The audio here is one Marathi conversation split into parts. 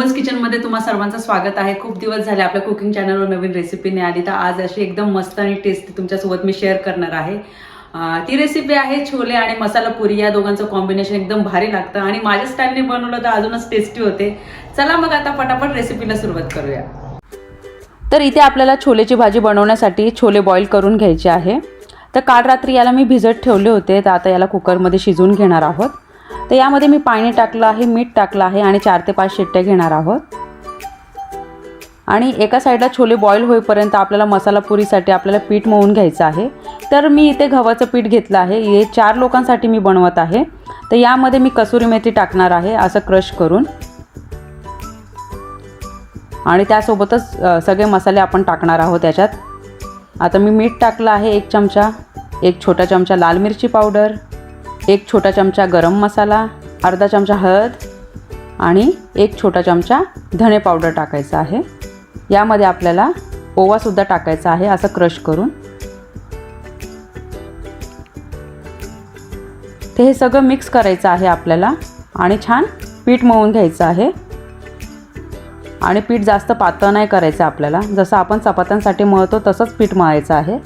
कोमल्स किचनमध्ये तुम्हा सर्वांचं स्वागत आहे. खूप दिवस झाले आपल्या कुकिंग चॅनलवर नवीन रेसिपी नाही आली. तर आज अशी एकदम मस्त आणि टेस्टी तुमच्यासोबत मी शेअर करणार आहे. ती रेसिपी आहे छोले आणि मसाला पुरी. या दोघांचं कॉम्बिनेशन एकदम भारी लागतं आणि माझ्या स्टाईलने बनवलं तर अजूनच टेस्टी होते. चला मग आता पटापट रेसिपीला सुरुवात करूया. तर इथे आपल्याला छोलेची भाजी बनवण्यासाठी छोले बॉईल करून घ्यायचे आहे. तर काल रात्री याला मी भिजत ठेवले होते. तर आता याला कुकरमध्ये शिजवून घेणार आहोत. तर यामध्ये मी पाणी टाकलं आहे मीठ टाकलं आहे आणि चार ते पाच शिट्ट्या घेणार आहोत. आणि एका साईडला छोले बॉईल होईपर्यंत आपल्याला मसाला पुरीसाठी आपल्याला पीठ मळून घ्यायचं आहे. तर मी इथे गव्हाचं पीठ घेतलं आहे. हे चार लोकांसाठी मी बनवत आहे. तर यामध्ये मी कसुरी मेथी टाकणार आहे असं क्रश करून. आणि त्यासोबतच सगळे मसाले आपण टाकणार आहोत त्याच्यात आता मी मीठ टाकलं आहे एक चमचा एक छोटा चमचा लाल मिरची पावडर. एक छोटा चमचा गरम मसाला अर्धा चमचा हळद आणि एक छोटा चमचा धणे पावडर टाकायचं आहे. यामध्ये आपल्याला ओवासुद्धा टाकायचा आहे असं क्रश करून. ते हे सगळं मिक्स करायचं आहे आपल्याला आणि छान पीठ मळून घ्यायचं आहे. आणि पीठ जास्त पातळ नाही करायचं आपल्याला. जसं आपण चपात्यांसाठी मळतो तसंच पीठ मळायचं आहे.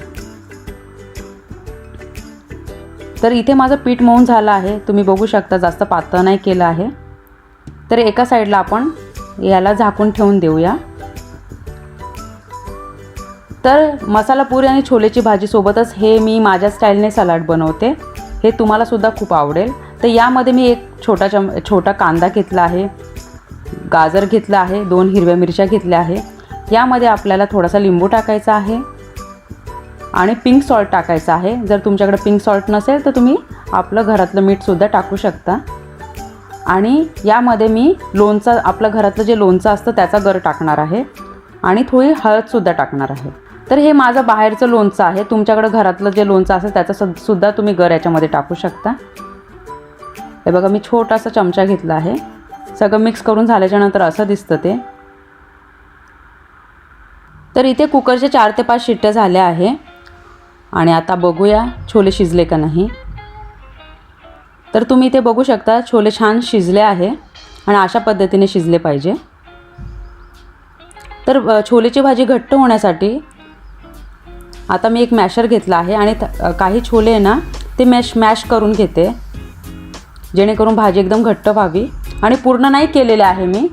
तर इथे माझं पीठ मऊन झालं आहे. तुम्ही बघू शकता जास्त पातळ नाही केलं आहे. तर एका साईडला आपण याला झाकून ठेवून देऊया. तर मसाला पुरी आणि छोलेची भाजी सोबतच हे मी माझ्या स्टाईलने सलाड बनवते. हे तुम्हाला सुद्धा खूप आवडेल. तर यामध्ये मी एक छोटा चम छोटा कांदा घेतला आहे. गाजर घेतलं आहे. दोन हिरव्या मिरच्या घेतल्या आहे. यामध्ये आपल्याला थोडासा लिंबू टाकायचा आहे. आणि पिंक सॉल्ट टाकायचं आहे. जर तुमच्याकडे पिंक सॉल्ट नसेल तर तुम्ही आपलं घरातलं मीठसुद्धा टाकू शकता. आणि यामध्ये मी लोणचं आपलं घरातलं जे लोणचं असतं त्याचा गर टाकणार आहे. आणि थोडी हळदसुद्धा टाकणार आहे. तर हे माझं बाहेरचं लोणचं आहे. तुमच्याकडं घरातलं जे लोणचं असेल त्याचं सुद्धा तुम्ही गर याच्यामध्ये टाकू शकता. हे बघा मी छोटासा चमचा घेतला आहे. सगळं मिक्स करून झाल्याच्यानंतर असं दिसतं ते. तर इथे कुकरचे चार ते पाच शिट्ट्या झाल्या आहे. आणि आता बघूया छोले शिजले का नाही. तर तुम्ही इथे बघू शकता छोले छान शिजले आहे आणि अशा पद्धतीने शिजले पाहिजे. तर छोलेची भाजी घट्ट होण्यासाठी आता मी एक मॅशर घेतला आहे आणि काही छोले आहे ना ते मॅश मॅश करून घेते. जेणेकरून भाजी एकदम घट्ट व्हावी. आणि पूर्ण नाही केलेले आहे मी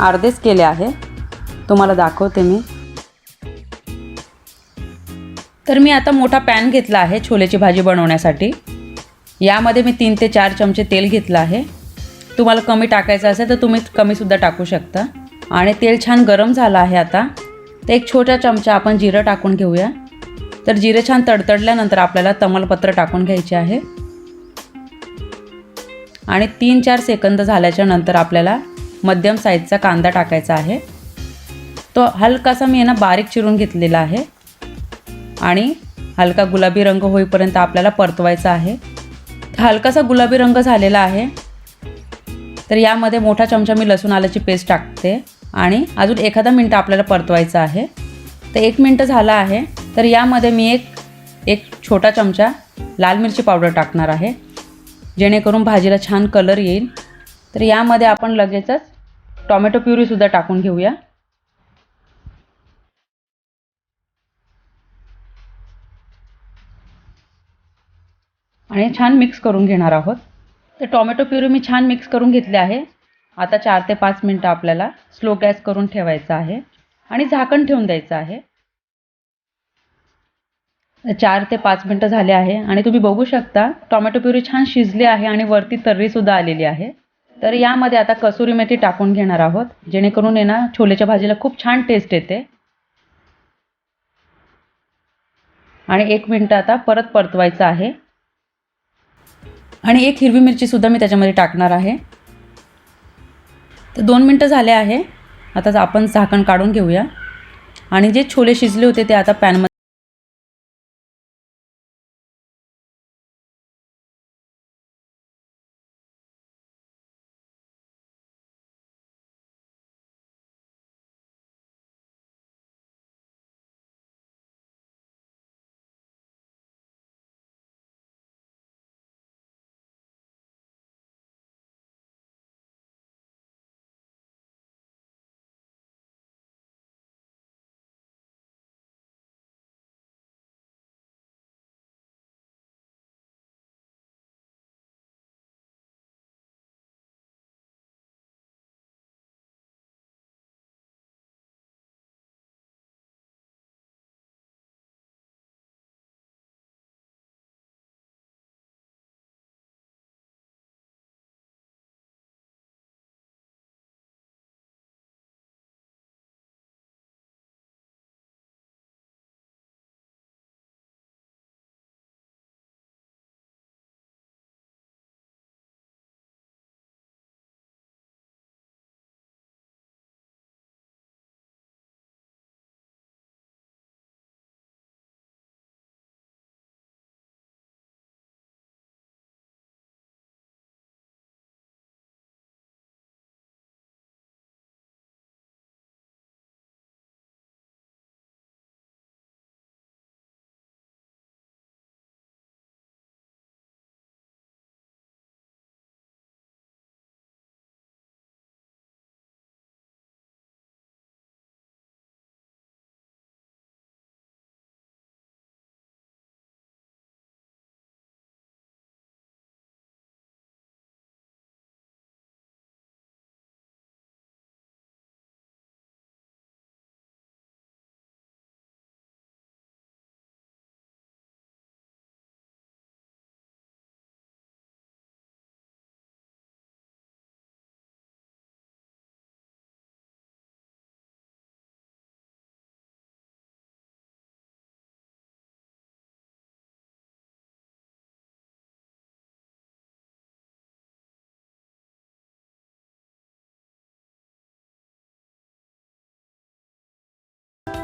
अर्धेच केले आहे. तुम्हाला दाखवते मी. तर मी आता मोठा पॅन घेतला आहे छोलेची भाजी बनवण्यासाठी. यामध्ये मी तीन ते चार चमचे तेल घेतलं आहे. तुम्हाला कमी टाकायचं असेल तर तुम्ही कमीसुद्धा टाकू शकता. आणि तेल छान गरम झालं आहे आता. तर एक छोटा चमचा आपण जिरं टाकून घेऊया. तर जिरं छान तडतडल्यानंतर आपल्याला तमालपत्र टाकून घ्यायचे आहे. आणि तीन चार सेकंद झाल्याच्यानंतर आपल्याला मध्यम साईजचा कांदा टाकायचा आहे. तो हलकासा मी आहे ना बारीक चिरून घेतलेला आहे. आणि हलका गुलाबी रंग होईपर्यंत आपल्याला परतवायचा आहे. हलकासा गुलाबी रंग झालेला आहे. तर यामध्ये मोठा चमचा मी लसूण आल्याची पेस्ट टाकते आणि अजून एखादा मिनटं आपल्याला परतवायचं आहे. तर एक मिनटं झालं आहे. तर यामध्ये मी एक एक छोटा चमचा लाल मिरची पावडर टाकणार आहे. जेणेकरून भाजीला छान कलर येईल. तर यामध्ये आपण लगेचच टॉमॅटो प्युरीसुद्धा टाकून घेऊया. आणि छान मिक्स करून घेणार आहोत. तर टॉमॅटो प्युरी मी छान मिक्स करून घेतले आहे. आता चार ते पाच मिनटं आपल्याला स्लो गॅस करून ठेवायचा आहे. आणि झाकण ठेवून द्यायचं आहे. चार ते पाच मिनटं झाले आहे. आणि तुम्ही बघू शकता टॉमॅटो प्युरी छान शिजली आहे आणि वरती तर्रीसुद्धा आलेली आहे. तर यामध्ये आता कसुरी मेथी टाकून घेणार आहोत जेणेकरून आहे ना छोलेच्या भाजीला खूप छान टेस्ट येते. आणि एक मिनटं आता परत परतवायचं आहे. आणि एक हिरवी मिरचीसुद्धा मी त्याच्यामध्ये टाकणार आहे. तर दोन मिनटं झाले आहे. आता आपण झाकण काढून घेऊया. आणि जे छोले शिजले होते ते आता पॅनमध्ये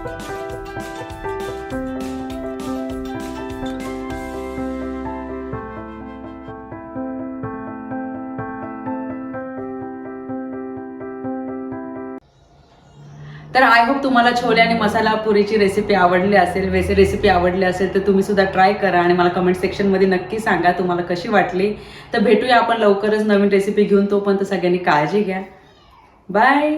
तर आय होप तुम्हाला छोले आणि मसाला पुरीची रेसिपी आवडली असेल वेसे रेसिपी आवडली असेल तर तुम्ही सुद्धा ट्राय करा आणि मला कमेंट सेक्शनमध्ये नक्की सांगा तुम्हाला कशी वाटली. तर भेटूया आपण लवकरच नवीन रेसिपी घेऊन तोपर्यंत सगळ्यांनी काळजी घ्या. बाय